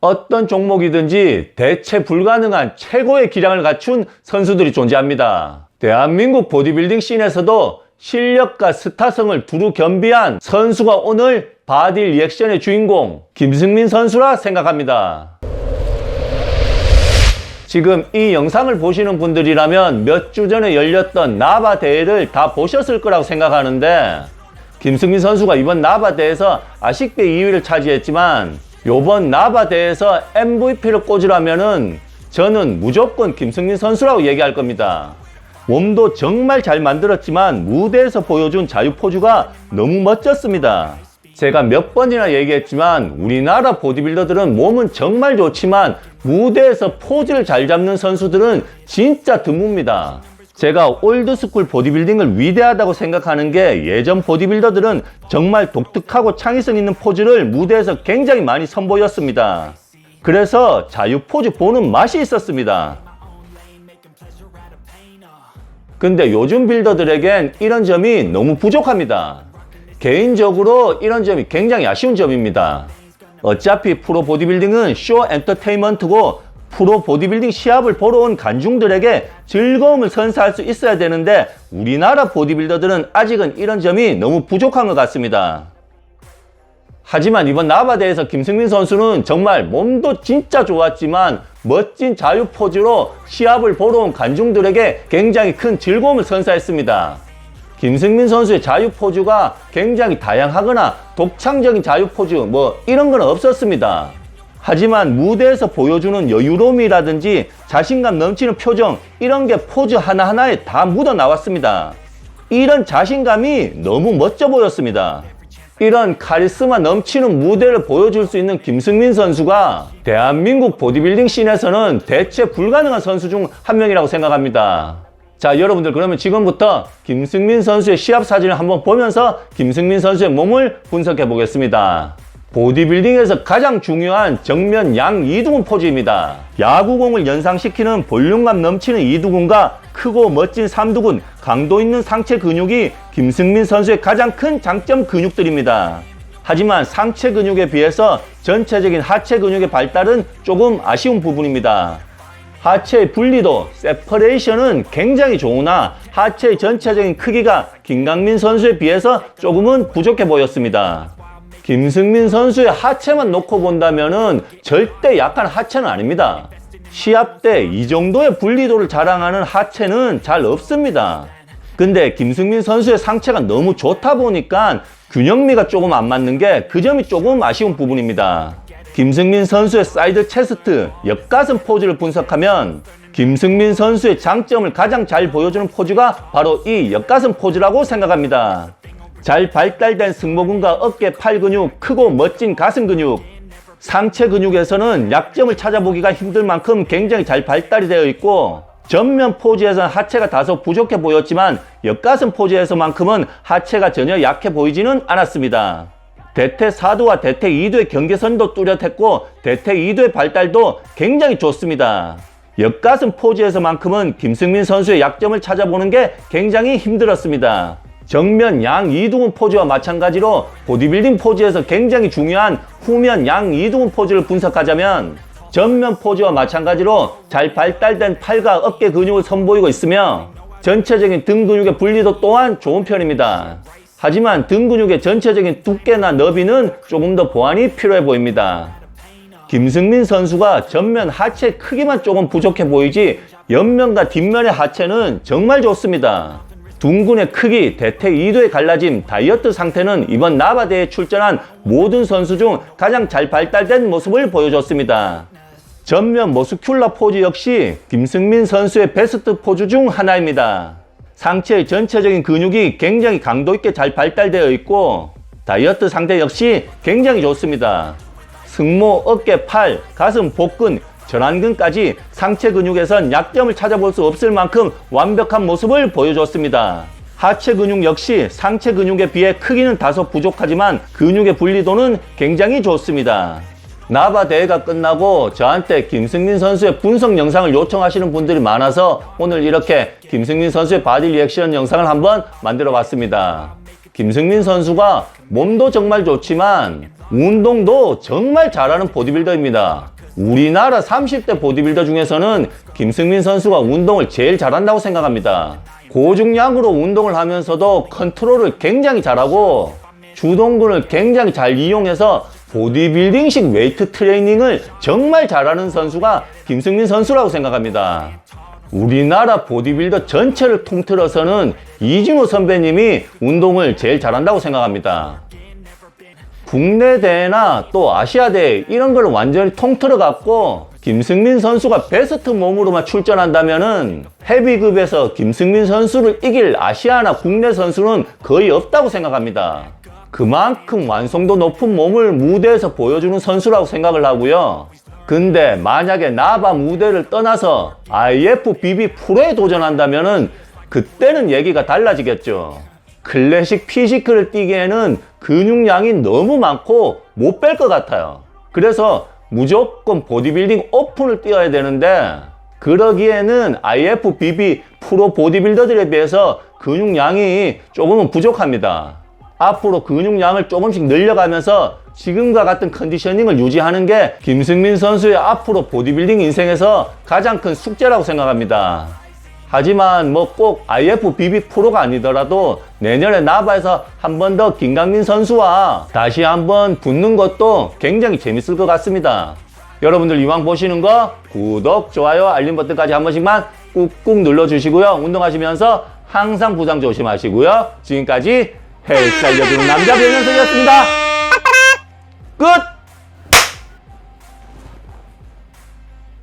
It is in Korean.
어떤 종목이든지 대체 불가능한 최고의 기량을 갖춘 선수들이 존재합니다. 대한민국 보디빌딩 씬에서도 실력과 스타성을 두루 겸비한 선수가 오늘 바디 리액션의 주인공 김승민 선수라 생각합니다. 지금 이 영상을 보시는 분들이라면 몇 주 전에 열렸던 나바 대회를 다 보셨을 거라고 생각하는데 김승민 선수가 이번 나바 대회에서 아쉽게 2위를 차지했지만 요번 나바 대회에서 MVP를 꽂으라면은 저는 무조건 김승민 선수라고 얘기할 겁니다. 몸도 정말 잘 만들었지만 무대에서 보여준 자유 포즈가 너무 멋졌습니다. 제가 몇 번이나 얘기했지만 우리나라 보디빌더들은 몸은 정말 좋지만 무대에서 포즈를 잘 잡는 선수들은 진짜 드뭅니다. 제가 올드스쿨 보디빌딩을 위대하다고 생각하는 게 예전 보디빌더들은 정말 독특하고 창의성 있는 포즈를 무대에서 굉장히 많이 선보였습니다. 그래서 자유 포즈 보는 맛이 있었습니다. 근데 요즘 빌더들에겐 이런 점이 너무 부족합니다. 개인적으로 이런 점이 굉장히 아쉬운 점입니다. 어차피 프로 보디빌딩은 쇼 엔터테인먼트고 프로 보디빌딩 시합을 보러 온 관중들에게 즐거움을 선사할 수 있어야 되는데 우리나라 보디빌더들은 아직은 이런 점이 너무 부족한 것 같습니다. 하지만 이번 나바대에서 김승민 선수는 정말 몸도 진짜 좋았지만 멋진 자유 포즈로 시합을 보러 온 관중들에게 굉장히 큰 즐거움을 선사했습니다. 김승민 선수의 자유 포즈가 굉장히 다양하거나 독창적인 자유 포즈 뭐 이런 건 없었습니다. 하지만 무대에서 보여주는 여유로움이라든지 자신감 넘치는 표정 이런 게 포즈 하나하나에 다 묻어 나왔습니다. 이런 자신감이 너무 멋져 보였습니다. 이런 카리스마 넘치는 무대를 보여줄 수 있는 김승민 선수가 대한민국 보디빌딩 씬에서는 대체 불가능한 선수 중 한 명이라고 생각합니다. 자, 여러분들 그러면 지금부터 김승민 선수의 시합 사진을 한번 보면서 김승민 선수의 몸을 분석해 보겠습니다. 보디빌딩에서 가장 중요한 정면 양 이두근 포즈입니다. 야구공을 연상시키는 볼륨감 넘치는 이두근과 크고 멋진 삼두근, 강도 있는 상체 근육이 김승민 선수의 가장 큰 장점 근육들입니다. 하지만 상체 근육에 비해서 전체적인 하체 근육의 발달은 조금 아쉬운 부분입니다. 하체의 분리도, 세퍼레이션은 굉장히 좋으나 하체의 전체적인 크기가 김강민 선수에 비해서 조금은 부족해 보였습니다. 김승민 선수의 하체만 놓고 본다면은 절대 약한 하체는 아닙니다. 시합 때 이 정도의 분리도를 자랑하는 하체는 잘 없습니다. 근데 김승민 선수의 상체가 너무 좋다 보니까 균형미가 조금 안 맞는 게 그 점이 조금 아쉬운 부분입니다. 김승민 선수의 사이드 체스트, 옆가슴 포즈를 분석하면 김승민 선수의 장점을 가장 잘 보여주는 포즈가 바로 이 옆가슴 포즈라고 생각합니다. 잘 발달된 승모근과 어깨 팔 근육, 크고 멋진 가슴 근육, 상체 근육에서는 약점을 찾아보기가 힘들 만큼 굉장히 잘 발달이 되어 있고 전면 포즈에서는 하체가 다소 부족해 보였지만 옆가슴 포즈에서만큼은 하체가 전혀 약해 보이지는 않았습니다. 대퇴 4도와 대퇴 2도의 경계선도 뚜렷했고 대퇴 2도의 발달도 굉장히 좋습니다. 옆가슴 포즈에서만큼은 김승민 선수의 약점을 찾아보는 게 굉장히 힘들었습니다. 정면 양 이두근 포즈와 마찬가지로 보디빌딩 포즈에서 굉장히 중요한 후면 양 이두근 포즈를 분석하자면 전면 포즈와 마찬가지로 잘 발달된 팔과 어깨 근육을 선보이고 있으며 전체적인 등 근육의 분리도 또한 좋은 편입니다. 하지만 등 근육의 전체적인 두께나 너비는 조금 더 보완이 필요해 보입니다. 김승민 선수가 전면 하체 크기만 조금 부족해 보이지 옆면과 뒷면의 하체는 정말 좋습니다. 둥근의 크기, 대퇴 2도의 갈라짐, 다이어트 상태는 이번 나바대에 출전한 모든 선수 중 가장 잘 발달된 모습을 보여줬습니다. 전면 모스큘라 포즈 역시 김승민 선수의 베스트 포즈 중 하나입니다. 상체의 전체적인 근육이 굉장히 강도 있게 잘 발달되어 있고 다이어트 상태 역시 굉장히 좋습니다. 승모, 어깨, 팔, 가슴, 복근, 전완근까지 상체 근육에선 약점을 찾아볼 수 없을 만큼 완벽한 모습을 보여줬습니다. 하체 근육 역시 상체 근육에 비해 크기는 다소 부족하지만 근육의 분리도는 굉장히 좋습니다. 나바 대회가 끝나고 저한테 김승민 선수의 분석 영상을 요청하시는 분들이 많아서 오늘 이렇게 김승민 선수의 바디 리액션 영상을 한번 만들어 봤습니다. 김승민 선수가 몸도 정말 좋지만 운동도 정말 잘하는 보디빌더입니다. 우리나라 30대 보디빌더 중에서는 김승민 선수가 운동을 제일 잘한다고 생각합니다. 고중량으로 운동을 하면서도 컨트롤을 굉장히 잘하고 주동근을 굉장히 잘 이용해서 보디빌딩식 웨이트 트레이닝을 정말 잘하는 선수가 김승민 선수라고 생각합니다. 우리나라 보디빌더 전체를 통틀어서는 이진호 선배님이 운동을 제일 잘한다고 생각합니다. 국내 대회나 또 아시아 대회 이런 걸 완전히 통틀어 갖고 김승민 선수가 베스트 몸으로만 출전한다면은 헤비급에서 김승민 선수를 이길 아시아나 국내 선수는 거의 없다고 생각합니다. 그만큼 완성도 높은 몸을 무대에서 보여주는 선수라고 생각을 하고요. 근데 만약에 나바 무대를 떠나서 IFBB 프로에 도전한다면은 그때는 얘기가 달라지겠죠. 클래식 피지크를 뛰기에는 근육량이 너무 많고 못 뺄 것 같아요. 그래서 무조건 보디빌딩 오픈을 뛰어야 되는데 그러기에는 IFBB 프로 보디빌더들에 비해서 근육량이 조금은 부족합니다. 앞으로 근육량을 조금씩 늘려가면서 지금과 같은 컨디셔닝을 유지하는 게 김승민 선수의 앞으로 보디빌딩 인생에서 가장 큰 숙제라고 생각합니다. 하지만 뭐 꼭 IFBB 프로가 아니더라도 내년에 나바에서 한 번 더 김강민 선수와 다시 한 번 붙는 것도 굉장히 재밌을 것 같습니다. 여러분들 이왕 보시는 거 구독, 좋아요, 알림 버튼까지 한 번씩만 꾹꾹 눌러주시고요. 운동하시면서 항상 부상 조심하시고요. 지금까지 헬스 알려주는 남자 변현석이었습니다. 끝!